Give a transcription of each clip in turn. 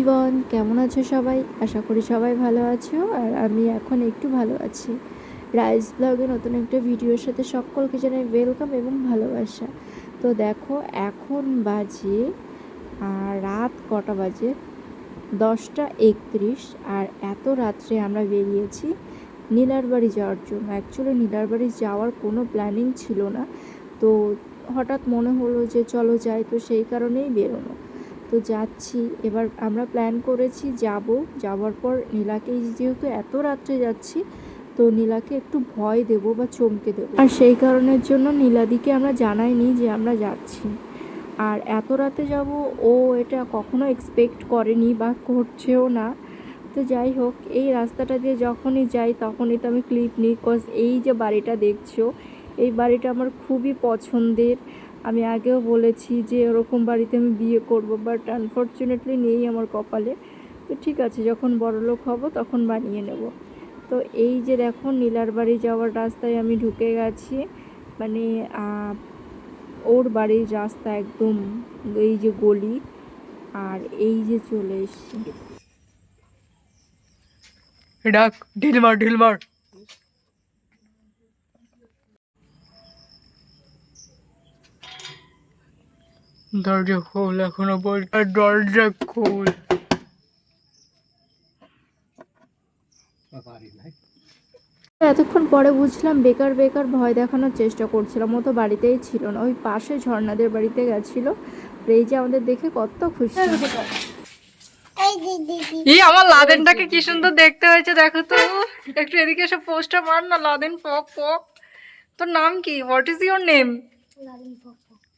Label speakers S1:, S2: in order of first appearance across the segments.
S1: Everyone কেমন আছো সবাই? আশা করি সবাই ভালো আছো আর আমি এখন একটু ভালো আছি। রাইস ব্লগে নতুন একটা ভিডিওর সাথে সকলকে জানাই ওয়েলকাম এবং ভালোবাসা। তো দেখো, এখন বাজে রাত কটা বাজে? দশটা একত্রিশ আর এত রাত্রে আমরা বেরিয়েছি নীলার বাড়ি যাওয়ার জন্য। অ্যাকচুয়ালি নীলার বাড়ি যাওয়ার কোনো প্ল্যানিং ছিল না। তো হঠাৎ মনে হলো যে চলো যাই, তো সেই কারণেই বেরোনো। তো যাচ্ছি। এবার আমরা প্ল্যান করেছি যাব। যাওয়ার পর নীলাকে যেহেতু এত রাত্রে যাচ্ছি, তো নীলাকে একটু ভয় দেব বা চমকে দেবো। আর সেই কারণের জন্য নীলাদিকে আমরা জানাইনি যে আমরা যাচ্ছি। আর এত রাতে যাব, ও এটা কখনো এক্সপেক্ট করেনি বা করছেও না। তো যাই হোক, এই রাস্তাটা দিয়ে যখনই যাই তখনই তো আমি ক্লিপ নিই কজ এই যে বাড়িটা দেখছ, এই বাড়িটা আমার খুবই পছন্দের। আমি আগেও বলেছি যে এরকম বাড়িতে আমি বিয়ে করব বাট আনফর্চুনেটলি নেই আমার কপালে। তো ঠিক আছে, যখন বড়লোক হব তখন বানিয়ে নেব। তো এই যে দেখো, নীলার বাড়ি যাওয়ার রাস্তায় আমি ঢুকে গেছি। মানে ওর বাড়ির রাস্তা একদম এই যে গলি, আর এই যে চলে এসছি।
S2: ডাক ঢিল মার দরজা খোল এখনও বল দরজা খোল।
S1: এতক্ষণ পরে বুঝলাম বেকার বেকার ভয় দেখানোর চেষ্টা করছিলাম ও তো বাড়িতেই ছিল না। ওই পাশে ঝর্ণাদের বাড়িতে গেছিল। এই যে আমাদের দেখে কত খুশি।
S2: ই আমার লাদেনটাকে কি সুন্দর দেখতে হয়েছে দেখো তো। একটু এদিকে এসে পোস্টটা মার না লাদেন পক পক। তোর নাম কি? হোয়াট ইজ ইওর নেম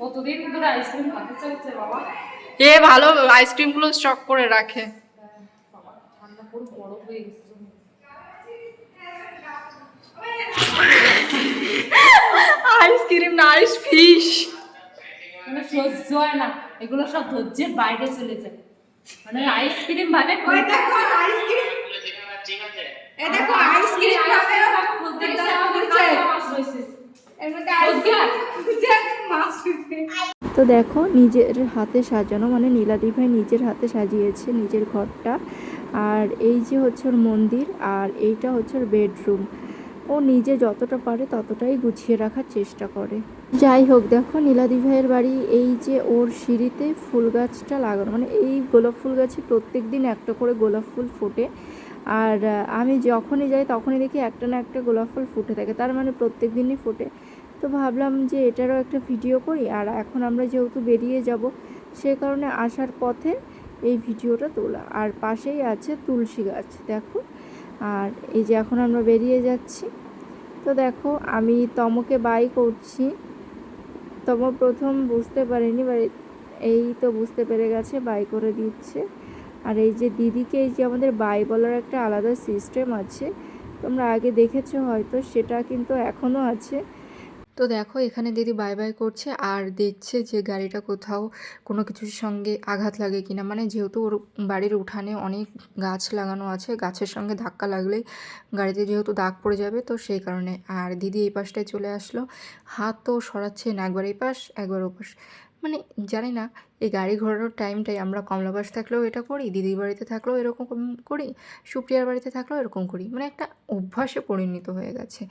S3: কতদিন ধরে আইসক্রিম খাতে চাইছে বাবা?
S2: এ ভালো আইসক্রিমগুলো স্টক করে রাখে।
S3: ঠান্ডা পুরো বরফ হয়ে গেছে
S2: আইসক্রিম না আইস ফিশ।
S3: মানে সহ্য হয় না এগুলো সব ধৈর্যের বাইরে চলে যায়। মানে আইসক্রিম ভাবে খুলতে খুলতে গেছে আমাদের কাকা মাছ রয়েছে।
S1: তো দেখো নিজের হাতে সাজানো মানে নীলাদি ভাই নিজের হাতে সাজিয়েছে নিজের ঘরটা। আর এই যে হচ্ছে ওর মন্দির আর এইটা হচ্ছে ওর বেডরুম। ও নিজে যতটা পারে ততটাই গুছিয়ে রাখার চেষ্টা করে। যাই হোক দেখো নীলাদি ভাইয়ের বাড়ি এই যে ওর সিঁড়িতে ফুল গাছটা লাগানো মানে এই গোলাপ ফুল গাছে প্রত্যেক দিন একটা করে গোলাপ ফুল ফোটে। আর আমি যখনই যাই তখনই দেখি একটা না একটা গোলাপ ফুল ফুটে থাকে। তার মানে প্রত্যেক দিনই ফোটে। তো ভাবলাম যে এটারও একটা ভিডিও করি। আর এখন আমরা যেহেতু বেরিয়ে যাব, সে কারণে আসার পথে এই ভিডিওটা তোলা। আর পাশেই আছে তুলসী গাছ, দেখো। আর এই যে এখন আমরা বেরিয়ে যাচ্ছি। তো দেখো, আমি তমকে বাই করছি। তম প্রথম বুঝতে পারিনি বা এই তো বুঝতে পেরে গেছে, বাই করে দিচ্ছে। আর এই যে দিদিকে এই যে আমাদের বাই বলার একটা আলাদা সিস্টেম আছে, তোমরা আগে দেখেছ হয়তো, সেটা কিন্তু এখনও আছে। তো দেখো, এখানে দিদি বাই বাই করছে আর দেখছে যে গাড়িটা কোথাও কোনো কিছুর সঙ্গে আঘাত লাগে কিনা। মানে যেহেতু ওর বাড়ির উঠানে অনেক গাছ লাগানো আছে, গাছের সঙ্গে ধাক্কা লাগলেই গাড়িতে যেহেতু দাগ পড়ে যাবে, তো সেই কারণে। আর দিদি এই পাশটায় চলে আসলো, হাত তো সরাচ্ছে না, একবার এই পাশ, একবার ও পাশ। মানে জানি না এই গাড়ি ঘোরানোর টাইমটাই আমরা কমলাবাস থাকলেও এটা করি দিদির বাড়িতে থাকলেও এরকম করি সুপ্রিয়ার বাড়িতে থাকলেও এরকম করি। মানে একটা অভ্যাসে পরিণত হয়ে গেছে।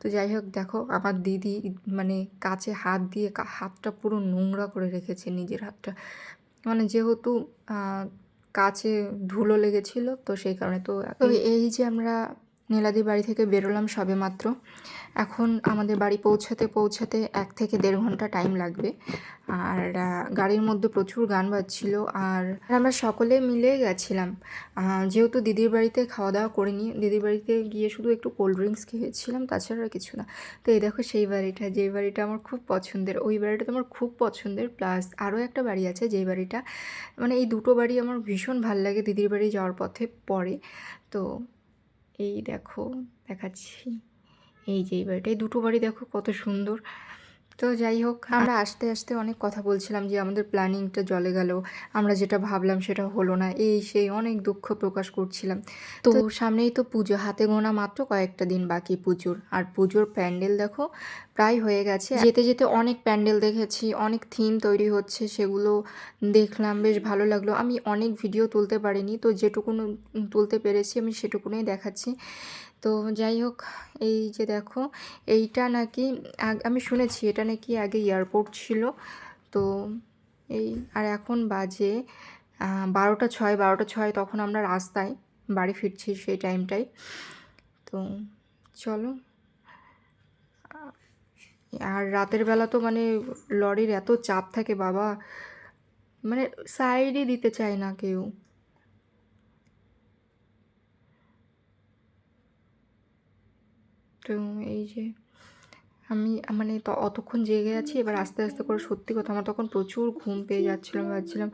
S1: তো যাই হোক দেখো আমার দিদি মানে কাছে হাত দিয়ে হাতটা পুরো নোংরা করে রেখেছে নিজের হাতটা। মানে যেহেতু কাছে ধুলো লেগেছিল তো সেই কারণে তো এই যে আমরা নীলাদি বাড়ি থেকে বেরোলাম সবে মাত্র। এখন আমাদের বাড়ি পৌঁছাতে পৌঁছাতে এক থেকে দেড় ঘণ্টা টাইম লাগবে। আর গাড়ির মধ্যে প্রচুর গান বাজছিল আর আমরা সকলে মিলে গেছিলাম। যেহেতু দিদির বাড়িতে খাওয়া দাওয়া করিনি, দিদির বাড়িতে গিয়ে শুধু একটু কোল্ড ড্রিঙ্কস খেয়েছিলাম, তাছাড়া আর কিছু না। তো এই দেখো সেই বাড়িটা যেই বাড়িটা আমার খুব পছন্দের, ওই বাড়িটা তো আমার খুব পছন্দের। প্লাস আরও একটা বাড়ি আছে যেই বাড়িটা মানে এই দুটো বাড়ি আমার ভীষণ ভালো লাগে দিদির বাড়ি যাওয়ার পথে পড়ে। তো এই দেখো দেখাচ্ছি। এই যে এই বাড়িটা এই দুটো বাড়ি দেখো কত সুন্দর। তো যাই হোক আমরা আস্তে আস্তে অনেক কথা বলছিলাম যে আমাদের প্ল্যানিংটা জলে গেল। আমরা যেটা ভাবলাম সেটা হলো না। এই সেই অনেক দুঃখ প্রকাশ করছিলাম। তো সামনেই তো পুজো হাতে গোনা মাত্র কয়েকটা দিন বাকি পুজোর। আর পুজোর প্যান্ডেল দেখো প্রায় হয়ে গেছে। যেতে যেতে অনেক প্যান্ডেল দেখেছি, অনেক থিম তৈরি হচ্ছে, সেগুলো দেখলাম, বেশ ভালো লাগল। আমি অনেক ভিডিও তুলতে পারিনি, তো যেটুকুন তুলতে পেরেছি আমি সেটুকুনই দেখাচ্ছি। তো যাই হোক, এই যে দেখো, এইটা নাকি আমি শুনেছি এটা নাকি আগে এয়ারপোর্ট ছিল। তো এই, আর এখন বাজে বারোটা ছয় বারোটা ছয় তখন আমরা রাস্তায় বাড়ি ফিরছি সেই টাইমটাই তো চলো আর রাতের বেলা তো মানে লরির এত চাপ থাকে বাবা। মানে সাইডই দিতে চায় না কেউ। তো এই যে আমি মানে অতক্ষণ জেগে আছি, এবার আস্তে আস্তে করে সত্যি কথা আমার তখন প্রচুর ঘুম পেয়ে যাচ্ছিল। ভাবছিলাম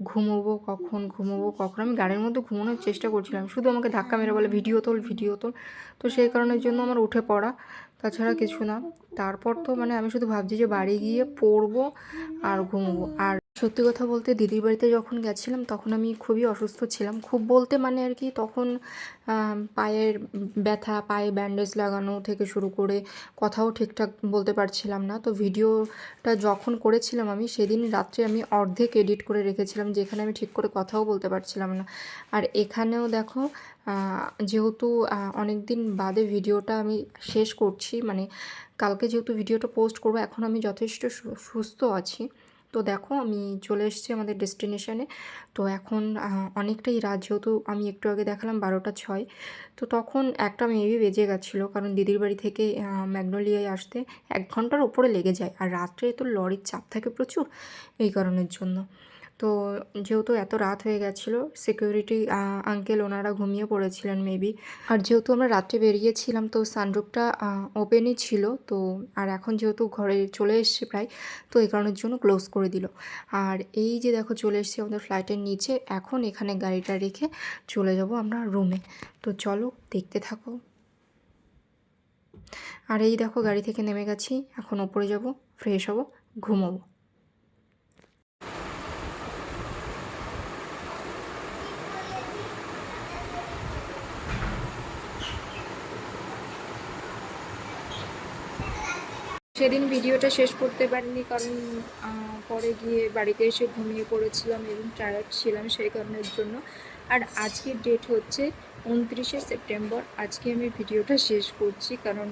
S1: ঘুমোবো কখন ঘুমোবো কখন? আমি গাড়ির মধ্যে ঘুমানোর চেষ্টা করছিলাম। শুধু আমাকে ধাক্কা মেরে বলে, ভিডিও তোল ভিডিও তোল। তো সেই কারণের জন্য আমার উঠে পড়া, তাছাড়া কিছু না। তারপর তো মানে আমি শুধু ভাবছি যে বাড়ি গিয়ে পড়ব আর ঘুমোবো। আর সত্যি কথা বলতে দিদির বাড়িতে যখন গেছিলাম, তখন আমি খুবই অসুস্থ ছিলাম। খুব বলতে মানে আর কি, তখন পায়ের ব্যথা, পায়ে ব্যান্ডেজ লাগানো থেকে শুরু করে কথাও ঠিকঠাক বলতে পারছিলাম না। তো ভিডিওটা যখন করেছিলাম আমি, সেদিন রাত্রে আমি অর্ধেক এডিট করে রেখেছিলাম। যেখানে আমি ঠিক করে কথাও বলতে পারছিলাম না। আর এখানেও দেখো যেহেতু অনেক দিন বাদে ভিডিওটা আমি শেষ করছি মানে কালকে যেহেতু ভিডিওটা পোস্ট করব, এখন আমি যথেষ্ট সুস্থ আছি। তো দেখো, আমি চলে এসেছি আমাদের ডেস্টিনেশানে। তো এখন অনেকটাই রাত, যেহেতু আমি একটু আগে দেখালাম বারোটা ছয়, তো তখন একটা মেবি বেজে গেছিল, কারণ দিদির বাড়ি থেকে ম্যাগনোলিয়ায় আসতে এক ঘণ্টার ওপরে লেগে যায়। আর রাত্রে তো লরির চাপ থাকে প্রচুর, এই কারণের জন্য। তো যেহেতু এত রাত হয়ে গেছিল সিকিউরিটি আঙ্কেল ওনারা ঘুমিয়ে পড়েছিলেন মেবি আর যেহেতু আমরা রাত্রে বেরিয়েছিলাম, তো সানরুফটা ওপেনই ছিল, তো আর এখন যেহেতু ঘরে চলে এসছে প্রায়, তো এই কারণের জন্য ক্লোজ করে দিল। আর এই যে দেখো চলে এসেছি আমাদের ফ্লাইটের নিচে, এখন এখানে গাড়িটা রেখে চলে যাব আমরা রুমে তো চলো দেখতে থাকো। আর এই দেখো গাড়ি থেকে নেমে গেছি, এখন ওপরে যাব ফ্রেশ হব, ঘুমোবো। সেদিন ভিডিওটা শেষ করতে পারিনি কারণ পরে গিয়ে বাড়িতে এসে ঘুমিয়ে পড়েছিলাম এবং টায়ার্ড ছিলাম সেই কারণের জন্য। আর আজকের ডেট হচ্ছে উনত্রিশে সেপ্টেম্বর। আজকে আমি ভিডিওটা শেষ করছি কারণ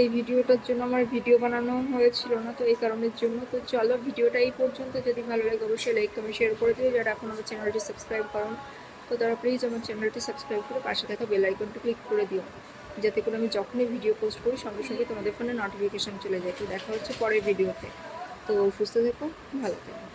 S1: এই ভিডিওটার জন্য আমার ভিডিও বানানো হয়েছিল না তো এই কারণের জন্য। তো চলো ভিডিওটা এই পর্যন্ত। যদি ভালো লাগে অবশ্যই লাইক কমেন্ট শেয়ার করে দিও। যারা এখন আমার চ্যানেলটি সাবস্ক্রাইব করুন, তো তারা প্লিজ আমার চ্যানেলটি সাবস্ক্রাইব করে পাশে থাকা বেল আইকনটি ক্লিক করে দিও। যাতে করে আমি যখনই ভিডিও পোস্ট করি, সঙ্গে সঙ্গে তোমাদের ফোনে নোটিফিকেশান চলে যায়। তো দেখা হচ্ছে পরের ভিডিওতে তো সুস্থ থেকো, ভালো থেকো।